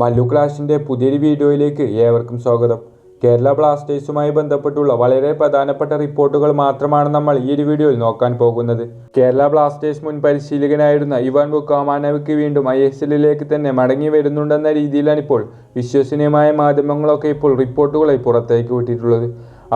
മല്ലു ക്ലാഷിന്റെ പുതിയൊരു വീഡിയോയിലേക്ക് ഏവർക്കും സ്വാഗതം. കേരള ബ്ലാസ്റ്റേഴ്സുമായി ബന്ധപ്പെട്ടുള്ള വളരെ പ്രധാനപ്പെട്ട റിപ്പോർട്ടുകൾ മാത്രമാണ് നമ്മൾ ഈ ഒരു വീഡിയോയിൽ നോക്കാൻ പോകുന്നത്. കേരള ബ്ലാസ്റ്റേഴ്സ് മുൻ പരിശീലകനായിരുന്ന ഇവാൻ ബുക്കാമാനവിക്ക് വീണ്ടും ഐ എസ് എല്ലിലേക്ക് തന്നെ മടങ്ങി വരുന്നുണ്ടെന്ന രീതിയിലാണ് ഇപ്പോൾ വിശ്വസനീയമായ മാധ്യമങ്ങളൊക്കെ ഇപ്പോൾ റിപ്പോർട്ടുകളായി പുറത്തേക്ക് വിട്ടിട്ടുള്ളത്.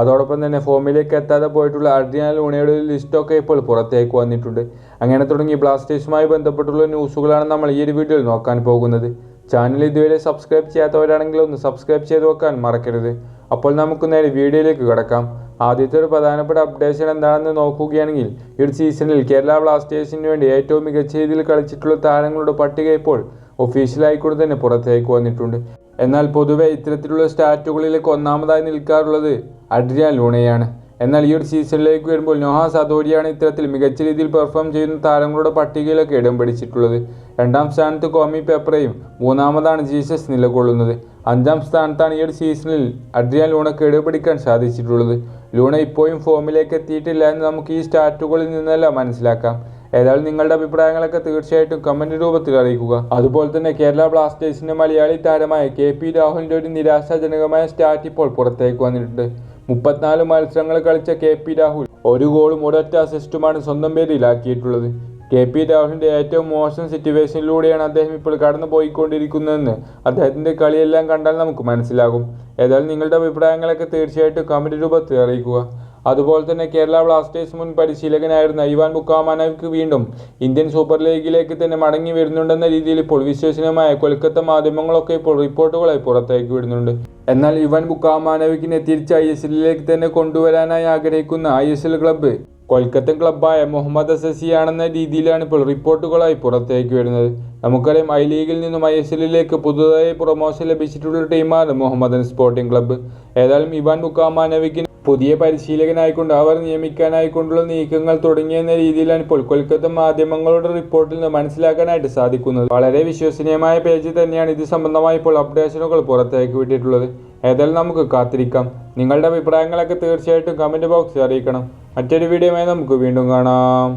അതോടൊപ്പം തന്നെ ഫോമിലേക്ക് എത്താതെ പോയിട്ടുള്ള അർജുന ലൂണയുടെ ഒരു ലിസ്റ്റൊക്കെ ഇപ്പോൾ പുറത്തേക്ക് വന്നിട്ടുണ്ട്. അങ്ങനെ തുടങ്ങി ബ്ലാസ്റ്റേഴ്സുമായി ബന്ധപ്പെട്ടുള്ള ന്യൂസുകളാണ് നമ്മൾ ഈ ഒരു വീഡിയോയിൽ നോക്കാൻ പോകുന്നത്. ചാനൽ ഇതുവരെ സബ്സ്ക്രൈബ് ചെയ്യാത്തവരാണെങ്കിൽ ഒന്ന് സബ്സ്ക്രൈബ് ചെയ്ത് വെക്കാൻ മറക്കരുത്. അപ്പോൾ നമുക്ക് നേരെ വീഡിയോയിലേക്ക് കിടക്കാം. ആദ്യത്തെ ഒരു പ്രധാനപ്പെട്ട അപ്ഡേഷൻ എന്താണെന്ന് നോക്കുകയാണെങ്കിൽ ഈ ഒരു സീസണിൽ കേരള ബ്ലാസ്റ്റേഴ്സിന് വേണ്ടി ഏറ്റവും മികച്ച രീതിയിൽ കളിച്ചിട്ടുള്ള താരങ്ങളുടെ പട്ടിക ഇപ്പോൾ ഒഫീഷ്യലായിക്കൂടെ തന്നെ പുറത്തേക്ക് വന്നിട്ടുണ്ട്. എന്നാൽ പൊതുവെ ഇത്തരത്തിലുള്ള സ്റ്റാറ്റുകളിലേക്ക് ഒന്നാമതായി നിൽക്കാറുള്ളത് അഡ്രിയാൻ ലൂണയാണ്. എന്നാൽ ഈ ഒരു സീസണിലേക്ക് വരുമ്പോൾ നോഹ സദോരിയാണ് ഇത്തരത്തിൽ മികച്ച രീതിയിൽ പെർഫോം ചെയ്യുന്ന താരങ്ങളുടെ പട്ടികയിലൊക്കെ ഇടം പിടിച്ചിട്ടുള്ളത്. രണ്ടാം സ്ഥാനത്ത് കോമി പെപ്രയും മൂന്നാമതാണ് ജീസസ് നിലകൊള്ളുന്നത്. അഞ്ചാം സ്ഥാനത്താണ് ഈ ഒരു സീസണിൽ അഡ്രിയാൻ ലൂണക്ക് ഇടപിടിക്കാൻ സാധിച്ചിട്ടുള്ളത്. ലൂണ ഇപ്പോഴും ഫോമിലേക്ക് എത്തിയിട്ടില്ല എന്ന് നമുക്ക് ഈ സ്റ്റാറ്റുകളിൽ നിന്നെല്ലാം മനസ്സിലാക്കാം. ഏതായാലും നിങ്ങളുടെ അഭിപ്രായങ്ങളൊക്കെ തീർച്ചയായിട്ടും കമന്റ് രൂപത്തിൽ അറിയിക്കുക. അതുപോലെ തന്നെ കേരള ബ്ലാസ്റ്റേഴ്സിന്റെ മലയാളി താരമായ കെ പി രാഹുലിന്റെ ഒരു നിരാശാജനകമായ സ്റ്റാറ്റ് ഇപ്പോൾ പുറത്തേക്ക് വന്നിട്ടുണ്ട്. മുപ്പത്തിനാല് മത്സരങ്ങൾ കളിച്ച കെ പി രാഹുൽ ഒരു ഗോളും ഒരൊറ്റ അസിസ്റ്റുമാണ് സ്വന്തം പേരിലാക്കിയിട്ടുള്ളത്. കെ പി രാഹുലിന്റെ ഏറ്റവും മോശം സിറ്റുവേഷനിലൂടെയാണ് അദ്ദേഹം ഇപ്പോൾ കടന്നു പോയിക്കൊണ്ടിരിക്കുന്നതെന്ന് അദ്ദേഹത്തിന്റെ കളിയെല്ലാം കണ്ടാൽ നമുക്ക് മനസ്സിലാകും. ഏതായാലും നിങ്ങളുടെ അഭിപ്രായങ്ങളൊക്കെ തീർച്ചയായിട്ടും കമന്റ് രൂപത്തിൽ അറിയിക്കുക. അതുപോലെ തന്നെ കേരള ബ്ലാസ്റ്റേഴ്സ് മുൻ പരിശീലകനായിരുന്ന ഇവാൻ ബുക്കാമാനവിക്ക് വീണ്ടും ഇന്ത്യൻ സൂപ്പർ ലീഗിലേക്ക് തന്നെ മടങ്ങി വരുന്നുണ്ടെന്ന രീതിയിൽ ഇപ്പോൾ വിശ്വസനീയമായ കൊൽക്കത്ത മാധ്യമങ്ങളൊക്കെ ഇപ്പോൾ റിപ്പോർട്ടുകളായി പുറത്തേക്ക് വിടുന്നുണ്ട്. എന്നാൽ ഇവാൻ ബുക്കാമാനവിക്കിനെ തിരിച്ച് ഐ എസ് എല്ലിലേക്ക് തന്നെ കൊണ്ടുവരാനായി ആഗ്രഹിക്കുന്ന ഐ എസ് എൽ ക്ലബ്ബ് കൊൽക്കത്തൻ ക്ലബ്ബായ മുഹമ്മദ് അസസിയാണെന്ന രീതിയിലാണ് ഇപ്പോൾ റിപ്പോർട്ടുകളായി പുറത്തേക്ക് വരുന്നത്. നമുക്കറിയാം ഐ ലീഗിൽ നിന്നും ഐ എസ് എല്ലിലേക്ക് പുതുതായി പ്രൊമോഷൻ ലഭിച്ചിട്ടുള്ള ടീമാണ് മുഹമ്മദൻ സ്പോർട്ടിംഗ് ക്ലബ്ബ് ഏതായാലും ഇവാൻ ബുക്കാമാനവിക്കിന് പുതിയ പരിശീലകനായിക്കൊണ്ട് അവർ നിയമിക്കാനായിക്കൊണ്ടുള്ള നീക്കങ്ങൾ തുടങ്ങിയെന്ന രീതിയിലാണ് ഇപ്പോൾ കൊൽക്കത്ത മാധ്യമങ്ങളുടെ റിപ്പോർട്ടിൽ നിന്ന് മനസ്സിലാക്കാനായിട്ട് സാധിക്കുന്നത്. വളരെ വിശ്വസനീയമായ പേജ് തന്നെയാണ് ഇത് സംബന്ധമായി ഇപ്പോൾ അപ്ഡേഷനുകൾ പുറത്തേക്ക് വിട്ടിട്ടുള്ളത്. ഏതായാലും നമുക്ക് കാത്തിരിക്കാം. നിങ്ങളുടെ അഭിപ്രായങ്ങളൊക്കെ തീർച്ചയായിട്ടും കമന്റ് ബോക്സിൽ അറിയിക്കണം. മറ്റൊരു വീഡിയോയുമായി നമുക്ക് വീണ്ടും കാണാം.